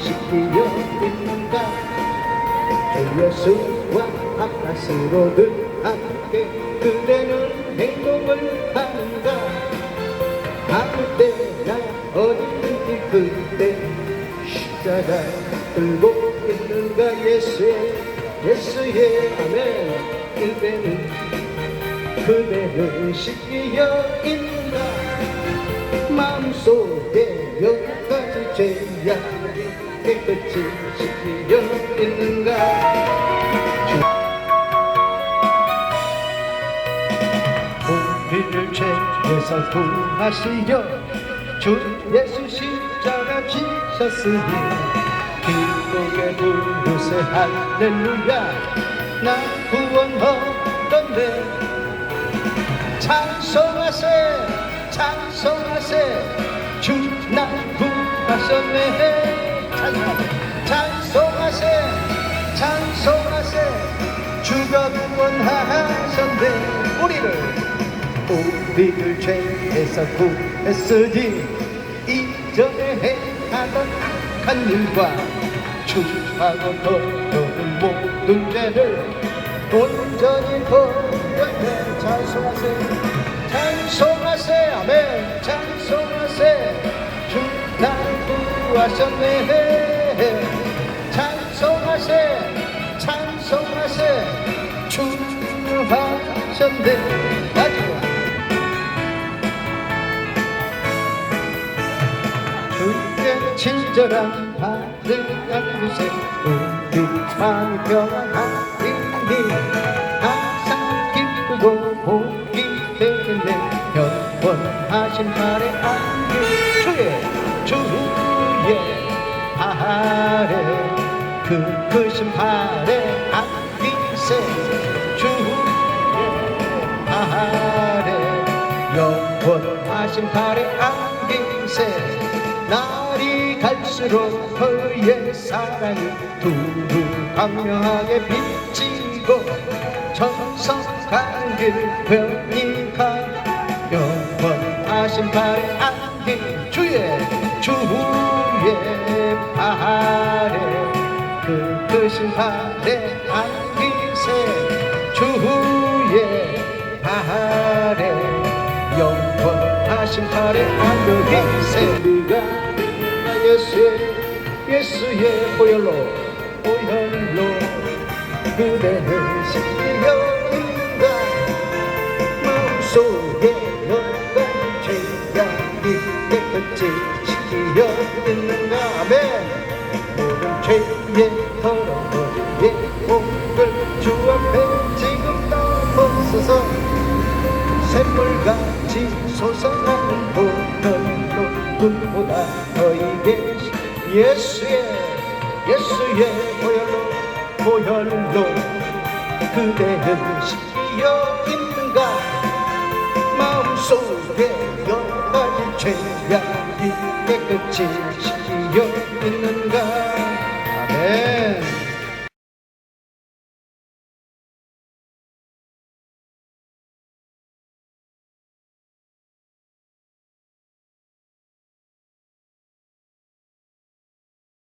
씻기어 있는가? 주 예수와 한가스로 늘 함께 그대는 행동을 하는가? 아무 때나 어디든지 그때 십자가 들고 있는가? 예수의 예수의 아멘. 그대는 그대는 씻기어 있는가? 마음속에 여러 가지 죄야. 깨끗이 씻기어 있는가? 우리를 죄에서 구하시려 주 예수 십자가 지셨으니 기쁨의 부르세 할렐루야. 나 구원 얻었네. 찬송하세 찬송하세 주나 구하셨네. 찬송하세 찬송하세. 주가 구원하셨네. 우리를 우리를 죄에서 구했으니 이전에 행하던 악한 일과 추하고 더러운 모든 죄를 온전히 버 구하셨네 찬송하세 찬송하세. 주 하셨네. 마지막. 주의 친절한 발을 안으세. 우리 마음 평안하리니 항상 기쁘고 복이 되겠네 영원하신 발에 안길 주의 주 의 발에 그 크신 발에 안기세 주의 발에 영원하신 발에 안기세. 날이 갈수록 그의 사랑이 두루 광명하게 비치고 정성한 길 편이 신 발에 안기세. 주의 발에 영원하신 발에 안기세. 우리가 예수의 예수의 보혈로 보혈로 그대를 있는가. 마음속에 너가 죄가 깨끗이 씻기려 있는가 아멘 죄의 더러움의 목을 주 앞에 지금 덮어서서 샘물같이 솟아나는 보혈로 눈보다 너에게 예수의 예수의 보혈로 보혈로 그대는 씻기어 있는가 마음속에 여러 가지 죄악이 깨끗이 씻기어 있는가